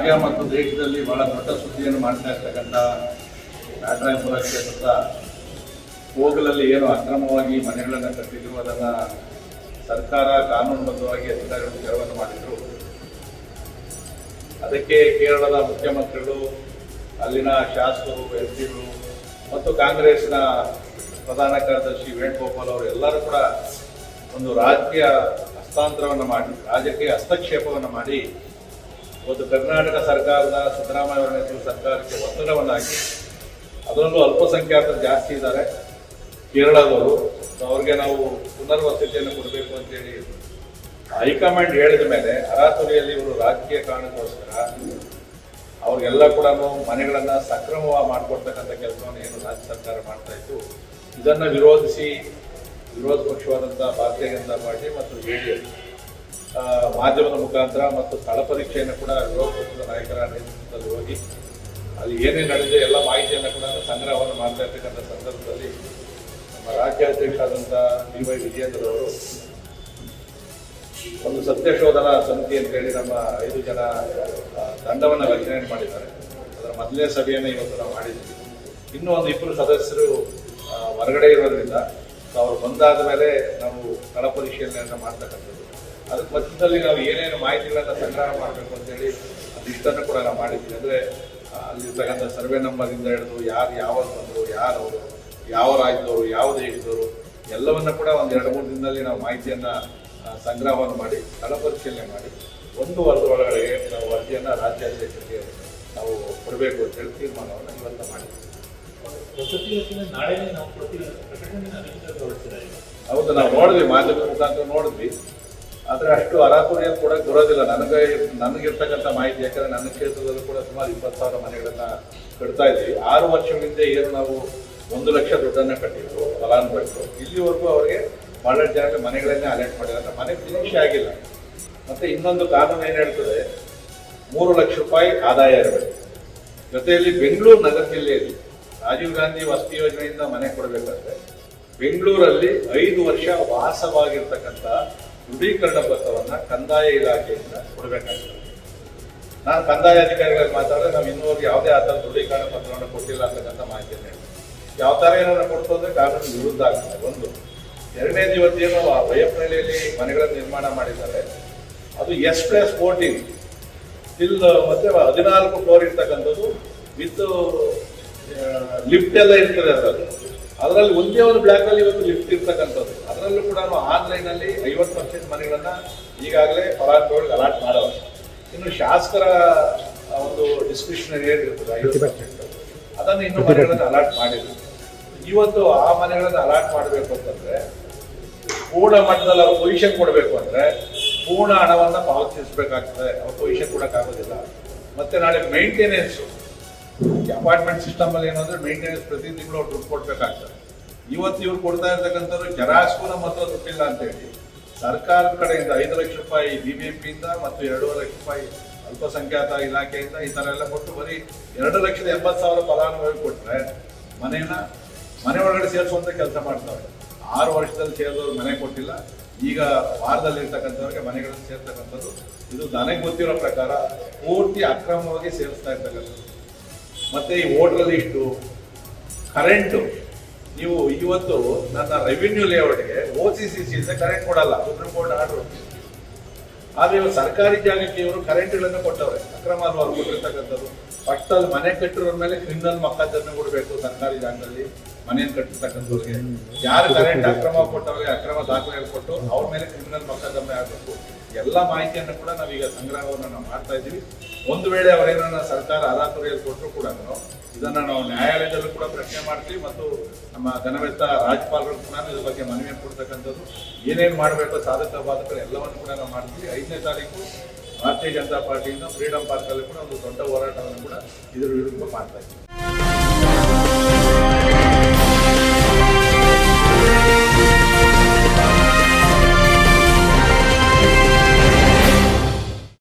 ರಾಜ್ಯ ಮತ್ತು ದೇಶದಲ್ಲಿ ಬಹಳ ದೊಡ್ಡ ಸುದ್ದಿಯನ್ನು ಮಾಡ್ತಾ ಇರ್ತಕ್ಕಂಥ ನಾಟರಾಯಪುರ ಕ್ಷೇತ್ರದ ಹೋಗಲಲ್ಲಿ ಏನು ಅಕ್ರಮವಾಗಿ ಮನೆಗಳನ್ನು ಕಟ್ಟಿದ್ರು, ಅದನ್ನು ಸರ್ಕಾರ ಕಾನೂನುಬದ್ಧವಾಗಿ ಅಧಿಕಾರಿಗಳು ತೆರವನ್ನು ಮಾಡಿದರು. ಅದಕ್ಕೆ ಕೇರಳದ ಮುಖ್ಯಮಂತ್ರಿಗಳು, ಅಲ್ಲಿನ ಶಾಸಕರು, ಎಂ ಪಿಗಳು ಮತ್ತು ಕಾಂಗ್ರೆಸ್ನ ಪ್ರಧಾನ ಕಾರ್ಯದರ್ಶಿ ವೇಣುಗೋಪಾಲ್ ಅವರು ಎಲ್ಲರೂ ಕೂಡ ಒಂದು ರಾಜಕೀಯ ಹಸ್ತಾಂತರವನ್ನು ಮಾಡಿ, ರಾಜಕೀಯ ಹಸ್ತಕ್ಷೇಪವನ್ನು ಮಾಡಿ ಇವತ್ತು ಕರ್ನಾಟಕ ಸರ್ಕಾರದ ಸಿದ್ದರಾಮಯ್ಯ ಅವರ ನೇತೃತ್ವದ ಸರ್ಕಾರಕ್ಕೆ ಒತ್ತಡವನ್ನು ಹಾಕಿ ಅದರಲ್ಲೂ ಅಲ್ಪಸಂಖ್ಯಾತರು ಜಾಸ್ತಿ ಇದ್ದಾರೆ. ಕೇರಳದವರು. ಅವ್ರಿಗೆ ನಾವು ಪುನರ್ವಸತಿಯನ್ನು ಕೊಡಬೇಕು ಅಂತೇಳಿ ಹೈಕಮಾಂಡ್ ಹೇಳಿದ ಮೇಲೆ ಅರಾತುರಿಯಲ್ಲಿ ಇವರು ರಾಜಕೀಯ ಕಾರಣಕ್ಕೋಸ್ಕರ ಅವ್ರಿಗೆಲ್ಲ ಕೂಡ ಮನೆಗಳನ್ನು ಸಕ್ರಮವಾಗಿ ಮಾಡಿಕೊಡ್ತಕ್ಕಂಥ ಕೆಲಸವನ್ನು ಏನು ರಾಜ್ಯ ಸರ್ಕಾರ ಮಾಡ್ತಾ ಇತ್ತು. ಇದನ್ನು ವಿರೋಧಿಸಿ ವಿರೋಧ ಪಕ್ಷವಾದಂಥ ಭಾರತೀಯ ಜನತಾ ಪಾರ್ಟಿ ಮತ್ತು ಜೆಡಿಎಸ್ ಮಾಧ್ಯಮದ ಮುಖಾಂತರ ಮತ್ತು ಸ್ಥಳ ಪರೀಕ್ಷೆಯನ್ನು ಕೂಡ ವಿರೋಧ ನಾಯಕರ ನೇತೃತ್ವದಲ್ಲಿ ಹೋಗಿ, ಅಲ್ಲಿ ಏನೇ ನಡೆದಿದೆ ಎಲ್ಲ ಮಾಹಿತಿಯನ್ನು ಕೂಡ ಸಂಗ್ರಹವನ್ನು ಮಾಡ್ತಾ ಇರ್ತಕ್ಕಂಥ ಸಂದರ್ಭದಲ್ಲಿ ನಮ್ಮ ರಾಜ್ಯಾಧ್ಯಕ್ಷರಾದಂಥ ಡಿ ವೈ ವಿಜಯೇಂದ್ರ ಅವರು ಒಂದು ಸತ್ಯಶೋಧನಾ ಸಮಿತಿ ಅಂತ ಹೇಳಿ ನಮ್ಮ ಐದು ಜನ ತಂಡವನ್ನು ರಚನೆ ಮಾಡಿದ್ದಾರೆ. ಅದರ ಮೊದಲನೇ ಸಭೆಯನ್ನು ಇವತ್ತು ನಾವು ಮಾಡಿದ್ವಿ. ಇನ್ನೂ ಒಂದು ಇಬ್ಬರು ಸದಸ್ಯರು ಹೊರಗಡೆ ಇರೋದ್ರಿಂದ ಅವರು ಬಂದಾದ ಮೇಲೆ ನಾವು ಸ್ಥಳ ಪರಿಶೀಲನೆಯನ್ನು ಮಾಡ್ತಕ್ಕಂಥದ್ದು. ಅದಕ್ಕೆ ಮಧ್ಯದಲ್ಲಿ ನಾವು ಏನೇನು ಮಾಹಿತಿಗಳನ್ನು ಸಂಗ್ರಹ ಮಾಡಬೇಕು ಅಂತೇಳಿ ಅದಿಷ್ಟನ್ನು ಕೂಡ ನಾವು ಮಾಡಿದ್ವಿ. ಅಂದರೆ ಅಲ್ಲಿರ್ತಕ್ಕಂಥ ಸರ್ವೆ ನಂಬರಿಂದ ಹಿಡಿದು ಯಾರು ಯಾವಾಗ ಬಂದರು ಯಾರು ಅವರು ಯಾವ ರಾಜ್ಯದವರು ಯಾವ ದೇಶದವರು ಎಲ್ಲವನ್ನ ಕೂಡ ಒಂದು ಎರಡು ಮೂರು ದಿನದಲ್ಲಿ ನಾವು ಮಾಹಿತಿಯನ್ನ ಸಂಗ್ರಹವನ್ನು ಮಾಡಿ ಸ್ಥಳ ಪರಿಶೀಲನೆ ಮಾಡಿ ಒಂದು ವರ್ಷದ ಒಳಗಡೆ ನಾವು ವರದಿಯನ್ನ ರಾಜ್ಯಾಧ್ಯಕ್ಷರಿಗೆ ನಾವು ಕೊಡಬೇಕು ಅಂತೇಳಿ ತೀರ್ಮಾನವನ್ನು ಇವತ್ತು ಮಾಡಿದ್ವಿ. ಹೌದು ನಾವು ನೋಡಿದ್ವಿ ಮಾಧ್ಯಮದ ಮುಖಾಂತರ ನೋಡಿದ್ವಿ. ಆದ್ರೆ ಅಷ್ಟು ಅರಾಪುರಿಯಲ್ಲಿ ಕೂಡ ಬರೋದಿಲ್ಲ. ನನಗೆ ನನಗಿರ್ತಕ್ಕಂಥ ಮಾಹಿತಿ, ಯಾಕಂದರೆ ನನ್ನ ಕ್ಷೇತ್ರದಲ್ಲೂ ಕೂಡ ಸುಮಾರು ಇಪ್ಪತ್ತು ಸಾವಿರ ಮನೆಗಳನ್ನು ಕಟ್ತಾ ಇದ್ವಿ. ಆರು ವರ್ಷಗಳಿಂದ ಏನು ನಾವು ಒಂದು ಲಕ್ಷ ದುಡ್ಡನ್ನು ಕಟ್ಟಿದ್ರು ಫಲಾನುಭವಿಗಳು. ಇಲ್ಲಿವರೆಗೂ ಅವರಿಗೆ ಬಹಳಷ್ಟು ಜನ ಮನೆಗಳನ್ನೇ ಅಲರ್ಟ್ ಮಾಡಿದ್ದಾರೆ. ಮನೆ ಫಿನಿಶ್ ಆಗಿಲ್ಲ. ಮತ್ತೆ ಇನ್ನೊಂದು ಕಾನೂನು ಏನು ಹೇಳ್ತದೆ, ಮೂರು ಲಕ್ಷ ರೂಪಾಯಿ ಆದಾಯ ಇರಬೇಕು. ಜೊತೆಯಲ್ಲಿ ಬೆಂಗಳೂರು ನಗರ ಜಿಲ್ಲೆಯಲ್ಲಿ ರಾಜೀವ್ ಗಾಂಧಿ ವಸತಿ ಯೋಜನೆಯಿಂದ ಮನೆ ಕೊಡಬೇಕಾದ್ರೆ, ಬೆಂಗಳೂರಲ್ಲಿ ಐದು ವರ್ಷ ವಾಸವಾಗಿರ್ತಕ್ಕಂಥ ದೃಢೀಕರಣ ಪತ್ರವನ್ನ ಕಂದಾಯ ಇಲಾಖೆಯಿಂದ ಕೊಡಬೇಕಾಗ್ತದೆ. ನಾನು ಕಂದಾಯ ಅಧಿಕಾರಿಗಳಿಗೆ ಮಾತಾಡಿದ್ರೆ ನಾವು ಇನ್ನೂರು ಯಾವುದೇ ಆ ಥರ ದೃಢೀಕರಣ ಪತ್ರವನ್ನು ಕೊಟ್ಟಿಲ್ಲ ಅಂತಕ್ಕಂಥ ಮಾಹಿತಿಯನ್ನು ಯಾವ ಥರ ಏನಾದ್ರು ಕೊಡ್ತು ಅಂದರೆ ಕಾನೂನು ವಿರುದ್ಧ ಆಗ್ತದೆ. ಒಂದು ಎರಡನೇದು ಆ ಬಯಪ್ಪನಹಳ್ಳಿಯಲ್ಲಿ ಮನೆಗಳನ್ನು ನಿರ್ಮಾಣ ಮಾಡಿದ್ದಾರೆ. ಅದು ಎಸ್ ಪ್ಲಸ್ ಫೋರ್ಟೀನ್. ಸ್ಟಿಲ್ ಮತ್ತೆ ಹದಿನಾಲ್ಕು ಫ್ಲೋರ್ ಇರ್ತಕ್ಕಂಥದ್ದು ವಿತ್ ಲಿಫ್ಟ್ ಎಲ್ಲ ಇರ್ತದೆ ಅದರಲ್ಲಿ. ಅದರಲ್ಲಿ ಒಂದೇ ಒಂದು ಬ್ಲಾಕ್ ಅಲ್ಲಿ ಇವತ್ತು ಲಿಫ್ಟ್ ಇರ್ತಕ್ಕಂಥದ್ದು. ಅದರಲ್ಲೂ ಕೂಡ ಆನ್ಲೈನ್ ಅಲ್ಲಿ ಐವತ್ತು ಪರ್ಸೆಂಟ್ ಮನೆಗಳನ್ನ ಈಗಾಗಲೇ ಫಲಾನುಭವಿಗಳಿಗೆ ಅಲಾಟ್ ಮಾಡಲ್ಲ ಇನ್ನು ಶಾಸಕರ ಒಂದು ಡಿಸ್ಕ್ರಿಪ್ಷನ್ ಏನಿರ್ತದೆ ಐವತ್ತು ಪರ್ಸೆಂಟ್ ಅದನ್ನು ಇನ್ನು ಮನೆಗಳನ್ನ ಅಲಾಟ್ ಮಾಡಿದ್ರು. ಇವತ್ತು ಆ ಮನೆಗಳನ್ನ ಅಲಾಟ್ ಮಾಡಬೇಕು ಅಂತಂದ್ರೆ ಪೂರ್ಣ ಮಟ್ಟದಲ್ಲಿ ಅವ್ರ ಪೊಸಿಷನ್ ಕೊಡಬೇಕು ಅಂದ್ರೆ ಪೂರ್ಣ ಹಣವನ್ನ ಪಾವತಿಸಬೇಕಾಗ್ತದೆ. ಅವ್ರ ಪೊಸಿಷನ್ ಕೊಡಕ್ಕಾಗೋದಿಲ್ಲ. ಮತ್ತೆ ನಾಳೆ ಮೇಂಟೆನೆನ್ಸ್ ಅಪಾರ್ಟ್ಮೆಂಟ್ ಸಿಸ್ಟಮ್ ಅಲ್ಲಿ ಏನಂದ್ರೆ ಮೇಂಟೆನೆನ್ಸ್ ಪ್ರತಿ ತಿಂಗಳು ಅವ್ರು ದುಡ್ಡು ಕೊಡ್ಬೇಕಾಗ್ತದೆ. ಇವತ್ತು ಇವ್ರು ಕೊಡ್ತಾ ಇರ್ತಕ್ಕಂಥವ್ರು ಜರಾಸ್ಗೂ ನಮ್ಮ ಹತ್ರ ದುಡ್ಡಿಲ್ಲ ಅಂತ ಹೇಳಿ. ಸರ್ಕಾರದ ಕಡೆಯಿಂದ ಐದು ಲಕ್ಷ ರೂಪಾಯಿ ಬಿಬಿಎಂಪಿಯಿಂದ ಮತ್ತು ಎರಡೂವರೆ ಲಕ್ಷ ರೂಪಾಯಿ ಅಲ್ಪಸಂಖ್ಯಾತ ಇಲಾಖೆಯಿಂದ ಈ ತರ ಎಲ್ಲ ಕೊಟ್ಟು ಬರೀ ಎರಡು ಲಕ್ಷದ ಎಂಬತ್ತು ಸಾವಿರ ಫಲಾನುಭವಿ ಕೊಟ್ಟರೆ ಮನೇನ ಮನೆ ಒಳಗಡೆ ಸೇರಿಸುವಂತ ಕೆಲಸ ಮಾಡ್ತಾರೆ. ಆರು ವರ್ಷದಲ್ಲಿ ಸೇರಿದವ್ರು ಮನೆ ಕೊಟ್ಟಿಲ್ಲ. ಈಗ ವಾರದಲ್ಲಿ ಇರ್ತಕ್ಕಂಥವ್ರಿಗೆ ಮನೆಗಳನ್ನು ಸೇರ್ತಕ್ಕಂಥದ್ದು. ಇದು ನನಗೆ ಗೊತ್ತಿರೋ ಪ್ರಕಾರ ಪೂರ್ತಿ ಅಕ್ರಮವಾಗಿ ಸೇರಿಸ್ತಾ ಇರ್ತಕ್ಕಂಥದ್ದು. ಮತ್ತೆ ಈ ಹೋಟ್ಲಲ್ಲಿ ಇಷ್ಟು ಕರೆಂಟು ನೀವು ಇವತ್ತು ನನ್ನ revenue ಲೇಔಟ್ಗೆ O C C C current ಕೊಡಲ್ಲ ಸುಪ್ರೀಂ ಕೋರ್ಟ್ ಆರ್ಡರ್ ಆದ್ರೆ ಇವರು ಸರ್ಕಾರಿ ಜಾಗಕ್ಕೆ ಇವರು ಕರೆಂಟ್ಗಳನ್ನು ಕೊಟ್ಟವ್ರೆ. ಅಕ್ರಮ ಅಲ್ವಾ ಕೊಟ್ಟಿರ್ತಕ್ಕಂಥದ್ದು? ಪಟ್ಟಲ್ಲಿ ಮನೆ ಕಟ್ಟಿರೋರ ಮೇಲೆ ಕ್ರಿಮಿನಲ್ ಮೊಕದ್ದಮೆ ಕೊಡಬೇಕು ಸರ್ಕಾರಿ ಜಾಗದಲ್ಲಿ ಮನೆಯನ್ನು ಕಟ್ಟಿರ್ತಕ್ಕಂಥವ್ರಿಗೆ. ಯಾರು ಕರೆಂಟ್ ಅಕ್ರಮ ಕೊಟ್ಟವ್ರಿಗೆ ಅಕ್ರಮ ದಾಖಲೆ ಕೊಟ್ಟು ಅವ್ರ ಮೇಲೆ ಕ್ರಿಮಿನಲ್ ಮೊಕದ್ದಮೆ ಆಗಬೇಕು ಎಲ್ಲ ಮಾಹಿತಿಯನ್ನು ಕೂಡ ನಾವೀಗ ಸಂಗ್ರಹವನ್ನು ನಾವು ಮಾಡ್ತಾ ಇದ್ದೀವಿ. ಒಂದು ವೇಳೆ ಅವರೇನ ಸರ್ಕಾರ ಅರಾತುರಿಯಲ್ಲಿ ಕೊಟ್ಟರು ಕೂಡ ಇದನ್ನ ನಾವು ನ್ಯಾಯಾಲಯದಲ್ಲೂ ಕೂಡ ಪ್ರಶ್ನೆ ಮಾಡ್ತೀವಿ ಮತ್ತು ನಮ್ಮ ಘನವೆತ್ತ ರಾಜ್ಯಪಾಲರು ಕೂಡ ಇದ್ರ ಬಗ್ಗೆ ಮನವಿ ಕೊಡ್ತಕ್ಕಂಥದ್ದು. ಏನೇನು ಮಾಡಬೇಕು ಸಾಧಕ ಬಾಧಕರು ಎಲ್ಲವನ್ನು ಕೂಡ ನಾವು ಮಾಡ್ತೀವಿ. ಐದನೇ ತಾರೀಕು ಭಾರತೀಯ ಜನತಾ ಪಾರ್ಟಿಯಿಂದ ಫ್ರೀಡಂ ಪಾರ್ಕಲ್ಲಿ ಕೂಡ ಒಂದು ದೊಡ್ಡ ಹೋರಾಟವನ್ನು ಕೂಡ ಇದ್ರ ವಿರುದ್ಧ ಮಾಡ್ತಾ ಇದ್ದೀವಿ.